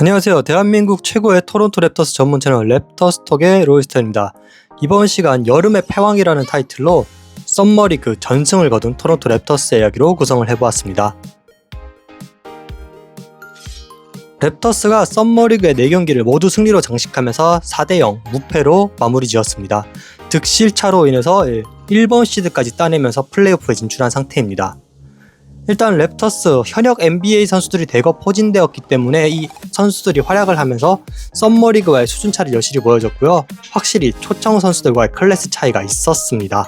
안녕하세요. 대한민국 최고의 토론토 랩터스 전문 채널 랩터스톡의 로이스터입니다. 이번 시간 여름의 패왕이라는 타이틀로 썸머리그 전승을 거둔 토론토 랩터스의 이야기로 구성을 해보았습니다. 랩터스가 썸머리그의 4경기를 모두 승리로 장식하면서 4대0 무패로 마무리 지었습니다. 득실차로 인해서 1번 시드까지 따내면서 플레이오프에 진출한 상태입니다. 일단 랩터스 현역 NBA 선수들이 대거 포진되었기 때문에 이 선수들이 활약을 하면서 썸머리그와의 수준 차를 여실히 보여줬고요. 확실히 초청 선수들과의 클래스 차이가 있었습니다.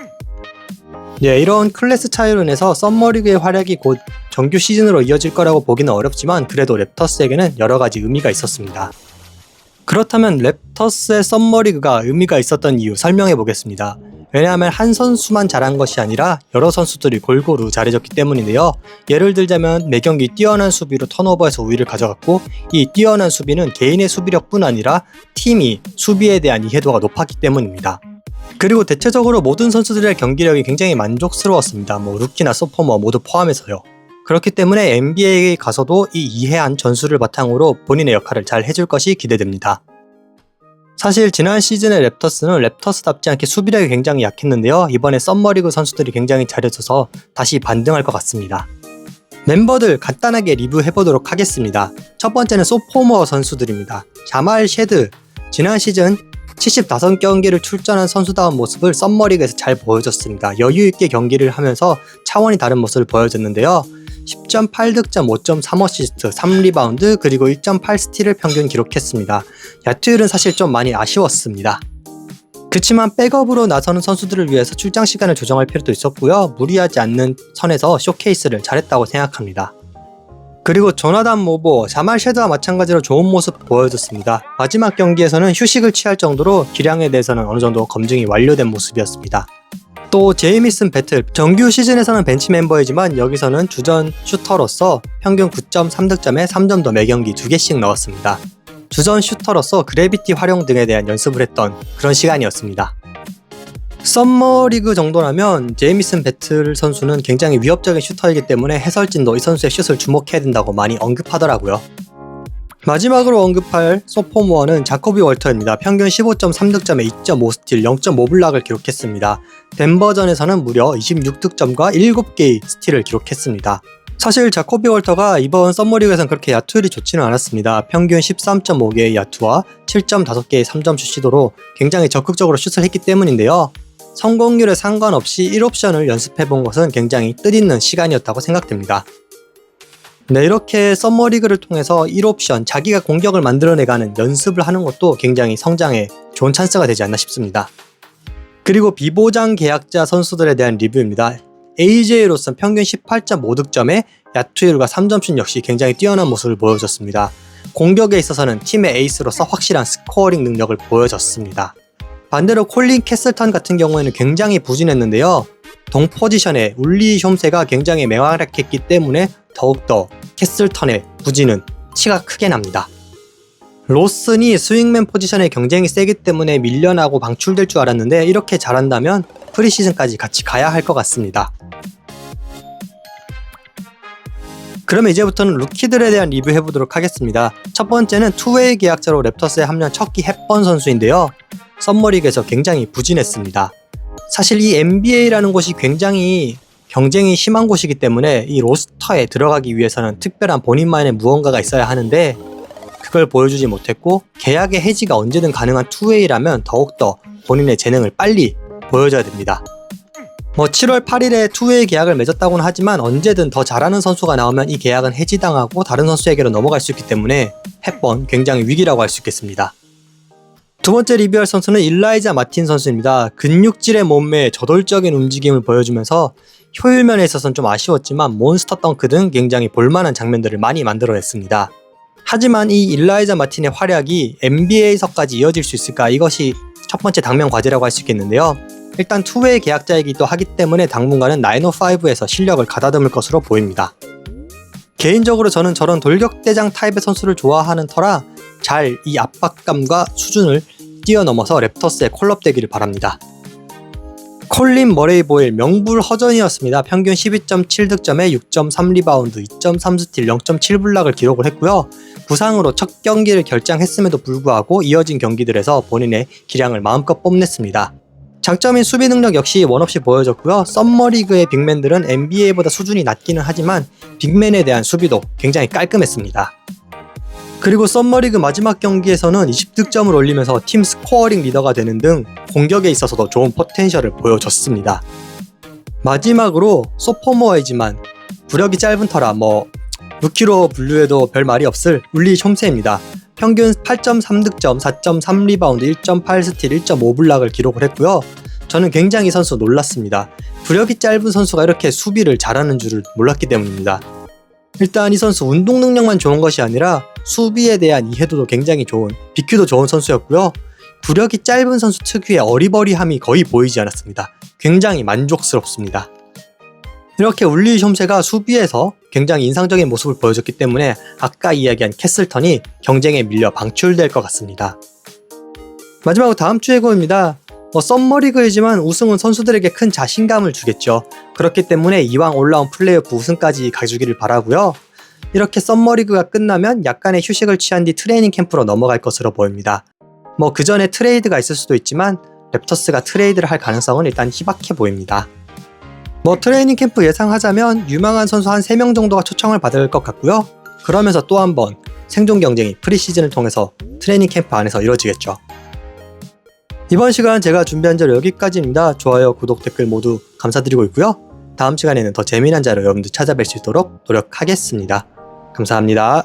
예, 이런 클래스 차이로 인해서 썸머리그의 활약이 곧 정규 시즌으로 이어질 거라고 보기는 어렵지만 그래도 랩터스에게는 여러 가지 의미가 있었습니다. 그렇다면 랩터스의 썸머리그가 의미가 있었던 이유 설명해 보겠습니다. 왜냐하면 한 선수만 잘한 것이 아니라 여러 선수들이 골고루 잘해줬기 때문인데요. 예를 들자면 매 경기 뛰어난 수비로 턴오버에서 우위를 가져갔고 이 뛰어난 수비는 개인의 수비력뿐 아니라 팀이 수비에 대한 이해도가 높았기 때문입니다. 그리고 대체적으로 모든 선수들의 경기력이 굉장히 만족스러웠습니다. 뭐 루키나 소포머 모두 포함해서요. 그렇기 때문에 NBA에 가서도 이 이해한 전술을 바탕으로 본인의 역할을 잘 해줄 것이 기대됩니다. 사실 지난 시즌의 랩터스는 랩터스답지 않게 수비력이 굉장히 약했는데요. 이번에 썸머리그 선수들이 굉장히 잘해줘서 다시 반등할 것 같습니다. 멤버들 간단하게 리뷰해보도록 하겠습니다. 첫 번째는 소포머 선수들입니다. 자말 쉐드, 지난 시즌 75경기를 출전한 선수다운 모습을 썸머리그에서 잘 보여줬습니다. 여유있게 경기를 하면서 차원이 다른 모습을 보여줬는데요. 10.8 득점, 5.3 어시스트, 3리바운드, 그리고 1.8 스틸을 평균 기록했습니다. 야투율은 사실 좀 많이 아쉬웠습니다. 그치만 백업으로 나서는 선수들을 위해서 출장 시간을 조정할 필요도 있었고요. 무리하지 않는 선에서 쇼케이스를 잘했다고 생각합니다. 그리고 조나단 모보, 자말 쉐드와 마찬가지로 좋은 모습 보여줬습니다. 마지막 경기에서는 휴식을 취할 정도로 기량에 대해서는 어느 정도 검증이 완료된 모습이었습니다. 또 제이미슨 배틀 정규 시즌에서는 벤치 멤버이지만 여기서는 주전 슈터로서 평균 9.3득점에 3점 더 매경기 2개씩 넣었습니다. 주전 슈터로서 그래비티 활용 등에 대한 연습을 했던 그런 시간이었습니다. 썸머 리그 정도라면 제이미슨 배틀 선수는 굉장히 위협적인 슈터이기 때문에 해설진도 이 선수의 슛을 주목해야 된다고 많이 언급하더라고요. 마지막으로 언급할 소포모어는 자코비 월터입니다. 평균 15.3득점에 2.5스틸, 0.5블락을 기록했습니다. 덴버전에서는 무려 26득점과 7개의 스틸을 기록했습니다. 사실 자코비 월터가 이번 썸머리그에선 그렇게 야투율이 좋지는 않았습니다. 평균 13.5개의 야투와 7.5개의 3점 슛 시도로 굉장히 적극적으로 슛을 했기 때문인데요. 성공률에 상관없이 1옵션을 연습해 본 것은 굉장히 뜻있는 시간이었다고 생각됩니다. 네, 이렇게 썸머리그를 통해서 1옵션, 자기가 공격을 만들어내가는 연습을 하는 것도 굉장히 성장에 좋은 찬스가 되지 않나 싶습니다. 그리고 비보장 계약자 선수들에 대한 리뷰입니다. AJ로선 평균 18.5득점에 야투율과 3점슛 역시 굉장히 뛰어난 모습을 보여줬습니다. 공격에 있어서는 팀의 에이스로서 확실한 스코어링 능력을 보여줬습니다. 반대로 콜린 캐슬턴 같은 경우에는 굉장히 부진했는데요. 동 포지션에 울리 숑세가 굉장히 맹활약했기 때문에 더욱더 캐슬턴의 부진은 치가 크게 납니다. 로슨이 스윙맨 포지션에 경쟁이 세기 때문에 밀려나고 방출될 줄 알았는데 이렇게 잘한다면 프리시즌까지 같이 가야 할 것 같습니다. 그러면 이제부터는 루키들에 대한 리뷰 해보도록 하겠습니다. 첫 번째는 투웨이 계약자로 랩터스에 합류한 척키 햇번 선수인데요. 썸머리그에서 굉장히 부진했습니다. 사실 이 NBA라는 곳이 굉장히 경쟁이 심한 곳이기 때문에 이 로스터에 들어가기 위해서는 특별한 본인만의 무언가가 있어야 하는데 그걸 보여주지 못했고 계약의 해지가 언제든 가능한 투웨이라면 더욱더 본인의 재능을 빨리 보여줘야 됩니다. 뭐 7월 8일에 투웨이 계약을 맺었다고는 하지만 언제든 더 잘하는 선수가 나오면 이 계약은 해지당하고 다른 선수에게로 넘어갈 수 있기 때문에 햇번 굉장히 위기라고 할 수 있겠습니다. 두 번째 리뷰할 선수는 일라이자 마틴 선수입니다. 근육질의 몸매에 저돌적인 움직임을 보여주면서 효율면에 있어서는 좀 아쉬웠지만 몬스터 덩크 등 굉장히 볼만한 장면들을 많이 만들어냈습니다. 하지만 이 일라이자 마틴의 활약이 NBA에서까지 이어질 수 있을까 이것이 첫 번째 당면 과제라고 할 수 있겠는데요. 일단 투웨이 계약자이기도 하기 때문에 당분간은 905에서 실력을 가다듬을 것으로 보입니다. 개인적으로 저는 저런 돌격대장 타입의 선수를 좋아하는 터라 잘 이 압박감과 수준을 뛰어넘어서 랩터스에 콜업되기를 바랍니다. 콜린 머레이 보일 명불 허전이었습니다. 평균 12.7득점에 6.3리바운드, 2.3스틸, 0.7블락을 기록을 했고요. 부상으로 첫 경기를 결장했음에도 불구하고 이어진 경기들에서 본인의 기량을 마음껏 뽐냈습니다. 장점인 수비 능력 역시 원없이 보여줬고요. 썸머리그의 빅맨들은 NBA보다 수준이 낮기는 하지만 빅맨에 대한 수비도 굉장히 깔끔했습니다. 그리고 썸머리그 마지막 경기에서는 20득점을 올리면서 팀 스코어링 리더가 되는 등 공격에 있어서도 좋은 포텐셜을 보여줬습니다. 마지막으로 소포머이지만 구력이 짧은 터라 뭐 루키로 분류해도 별 말이 없을 울리 홈세입니다. 평균 8.3득점, 4.3리바운드, 1.8스틸, 1.5블락을 기록을 했고요. 저는 굉장히 이 선수 놀랐습니다. 구력이 짧은 선수가 이렇게 수비를 잘하는 줄을 몰랐기 때문입니다. 일단 이 선수 운동 능력만 좋은 것이 아니라 수비에 대한 이해도도 굉장히 좋은 BQ도 좋은 선수였고요. 구력이 짧은 선수 특유의 어리버리함이 거의 보이지 않았습니다. 굉장히 만족스럽습니다. 이렇게 울리 숑세가 수비에서 굉장히 인상적인 모습을 보여줬기 때문에 아까 이야기한 캐슬턴이 경쟁에 밀려 방출될 것 같습니다. 마지막으로 다음 주 예고입니다. 뭐 썸머리그이지만 우승은 선수들에게 큰 자신감을 주겠죠. 그렇기 때문에 이왕 올라온 플레이오프 우승까지 가주기를 바라고요. 이렇게 썸머리그가 끝나면 약간의 휴식을 취한 뒤 트레이닝 캠프로 넘어갈 것으로 보입니다. 뭐 그 전에 트레이드가 있을 수도 있지만 랩터스가 트레이드를 할 가능성은 일단 희박해 보입니다. 뭐 트레이닝 캠프 예상하자면 유망한 선수 한 3명 정도가 초청을 받을 것 같고요. 그러면서 또 한 번 생존 경쟁이 프리시즌을 통해서 트레이닝 캠프 안에서 이루어지겠죠. 이번 시간 제가 준비한 자료 여기까지입니다. 좋아요, 구독, 댓글 모두 감사드리고 있고요. 다음 시간에는 더 재미난 자료 여러분들 찾아뵐 수 있도록 노력하겠습니다. 감사합니다.